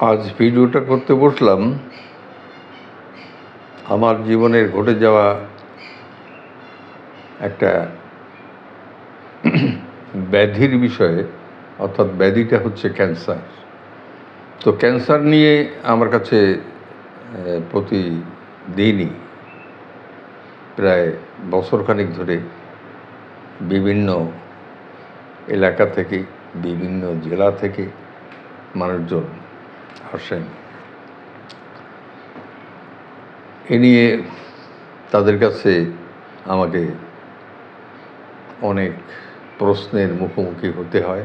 আজ ভিডিওটা করতে বসলাম আমার জীবনের ঘটে যাওয়া একটা ব্যাধির বিষয়ে, অর্থাৎ ব্যাধিটা হচ্ছে ক্যান্সার। তো ক্যান্সার নিয়ে আমার কাছে প্রতিদিনই প্রায় বছরখানিক ধরে বিভিন্ন এলাকা থেকে, বিভিন্ন জেলা থেকে মানুষজন আসেন এ নিয়ে তাদের কাছে আমাকে অনেক প্রশ্নের মুখোমুখি হতে হয়।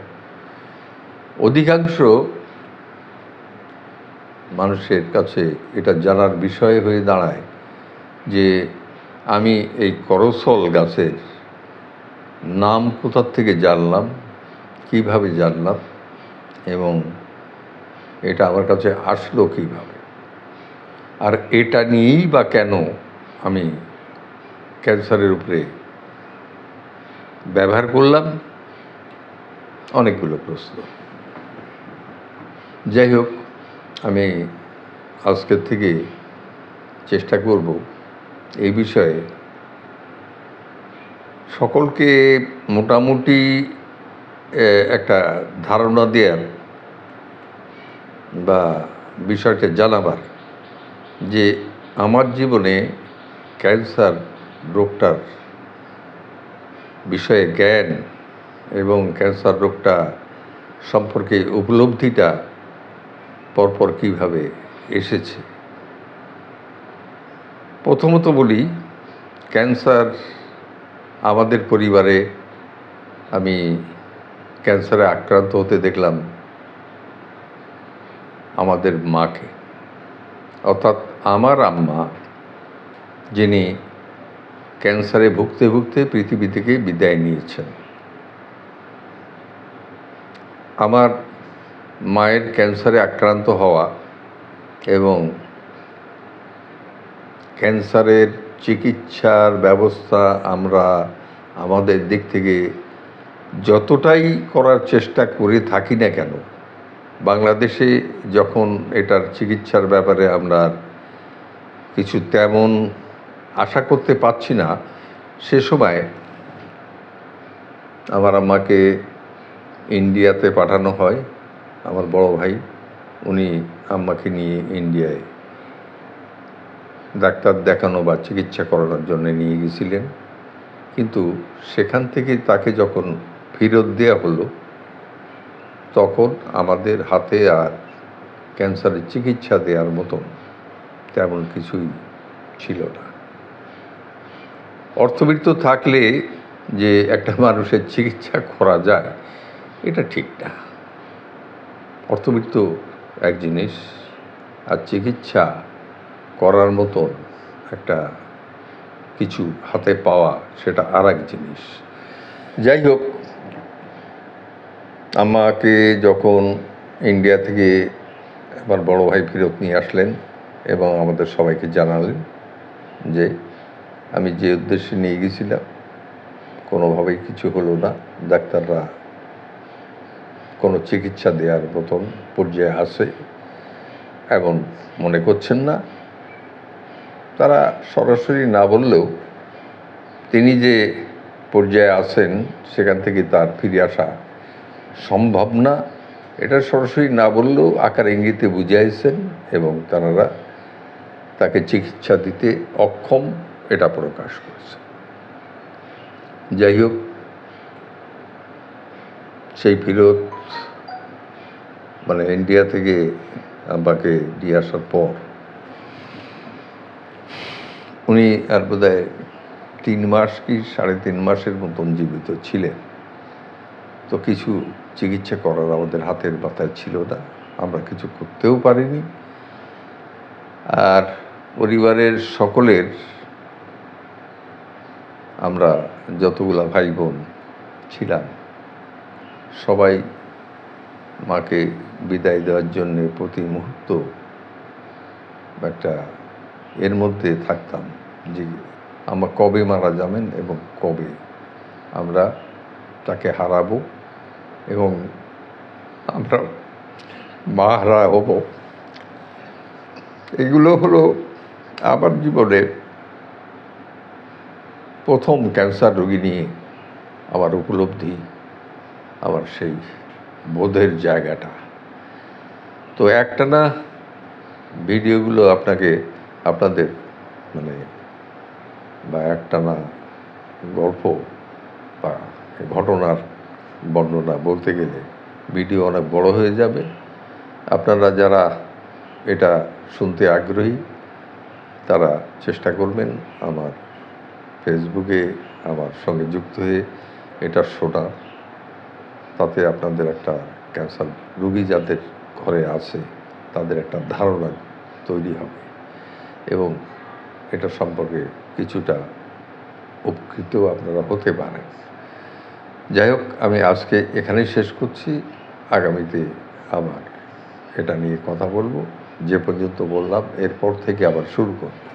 অধিকাংশ মানুষের কাছে এটা জানার বিষয় হয়ে দাঁড়ায় যে আমি এই করসল গাছের নাম কোথার থেকে জানলাম, কীভাবে জানলাম এবং এটা আমার কাছে আসলো কীভাবে? আর এটা নিয়েই বা কেন আমি ক্যান্সারের উপরে ব্যবহার করলাম? অনেকগুলো প্রশ্ন। যাই হোক, আমি আজকের থেকে চেষ্টা করব এই বিষয়ে। সকলকে মোটামুটি একটা ধারণা দেওয়ার বা বিষয়টা জানাবার যে আমার জীবনে ক্যান্সার, রোগটার বিষয়ে জ্ঞান এবং ক্যান্সার রোগটা সম্পর্কে উপলব্ধিটা পরপর কীভাবে এসেছে? প্রথমত বলি, ক্যান্সার আমাদের পরিবারে আমি ক্যান্সারে আক্রান্ত হতে দেখলাম। আমাদের মাকে। অর্থাৎ আমার আম্মা, যিনি ক্যান্সারে ভুগতে ভুগতে পৃথিবী থেকে বিদায় নিয়েছেন। আমার মায়ের ক্যান্সারে আক্রান্ত হওয়া এবং ক্যান্সারের চিকিৎসার ব্যবস্থা আমরা আমাদের দিক থেকে যতটাই করার চেষ্টা করে থাকি না কেন বাংলাদেশে যখন এটার চিকিৎসার ব্যাপারে আমরা কিছু তেমন আশা করতে পারছি না, সে সময় আমার আম্মাকে ইন্ডিয়াতে পাঠানো হয়। আমার বড় ভাই, উনি আম্মাকে নিয়ে ইন্ডিয়ায় ডাক্তার দেখানো বা চিকিৎসা করানোর জন্য নিয়ে গেছিলেন। কিন্তু সেখান থেকে তাকে যখন ফেরত দেওয়া হলো তখন আমাদের হাতে আর ক্যান্সারের চিকিৎসা দেওয়ার মতন তেমন কিছুই ছিল না। অর্থবিত্ত থাকলে যে একটা মানুষের চিকিৎসা করা যায়, এটা ঠিক না। অর্থবিত্ত এক জিনিস আর চিকিৎসা করার মতন একটা কিছু হাতে পাওয়া, সেটা আর এক জিনিস। যাই হোক আমাকে যখন ইন্ডিয়া থেকে আমার বড় ভাই ফেরত নিয়ে আসলেন এবং আমাদের সবাইকে জানালেন যে আমি যে উদ্দেশ্যে নিয়ে গেছিলাম, কোনোভাবেই কিছু হলো না। ডাক্তাররা কোনো চিকিৎসা দেওয়ার মতন পর্যায়ে আসে এমন মনে করছেন না। তারা সরাসরি না বললেও তিনি যে পর্যায়ে আছেন, সেখান থেকে তার ফিরে আসা সম্ভব না। এটা সরাসরি না বললেও আকার ইঙ্গিতে বুঝাইছেন এবং তারা তাকে চিকিৎসা দিতে অক্ষম এটা প্রকাশ করেছে যাই হোক, সেই ফিরত মানে ইন্ডিয়া থেকে আমাকে দিয়ে আসার পর উনি আর বোধহয় তিন মাস কি সাড়ে তিন মাসের মতন জীবিত ছিলেন। তো কিছু চিকিৎসা করার আমাদের হাতের মাথায় ছিল না। আমরা কিছু করতেও পারিনি। আর পরিবারের সকলের আমরা যতগুলা ভাই বোন ছিলাম, সবাই মাকে বিদায় দেওয়ার জন্যে প্রতি মুহূর্ত একটা এর মধ্যে থাকতাম যে আমরা কবে মারা যাবেন এবং কবে আমরা তাকে হারাবো। এবং আমরা মা হারা হব। এগুলো হলো আমার জীবনের প্রথম ক্যান্সার রোগী নিয়ে আমার উপলব্ধি, আমার সেই বোধের জায়গাটা। তো একটানা ভিডিওগুলো আপনাকে, আপনাদের মানে বা একটানা গল্প বা ঘটনার বর্ণনা বলতে গেলে ভিডিও অনেক বড় হয়ে যাবে। আপনারা যারা এটা শুনতে আগ্রহী, তারা চেষ্টা করবেন আমার ফেসবুকে আমার সঙ্গে যুক্ত হয়ে এটা শোনা তাতে আপনাদের একটা ক্যান্সার রুগী যাদের ঘরে আছে, তাদের একটা ধারণা তৈরি হবে এবং এটা সম্পর্কে কিছুটা উপকৃত আপনারা হতে পারেন। যাই হোক, আমি আজকে এখানেই শেষ করছি। আগামীতে আবার এটা নিয়ে কথা বলব। যে পর্যন্ত বললাম, এরপর থেকে আবার শুরু করব।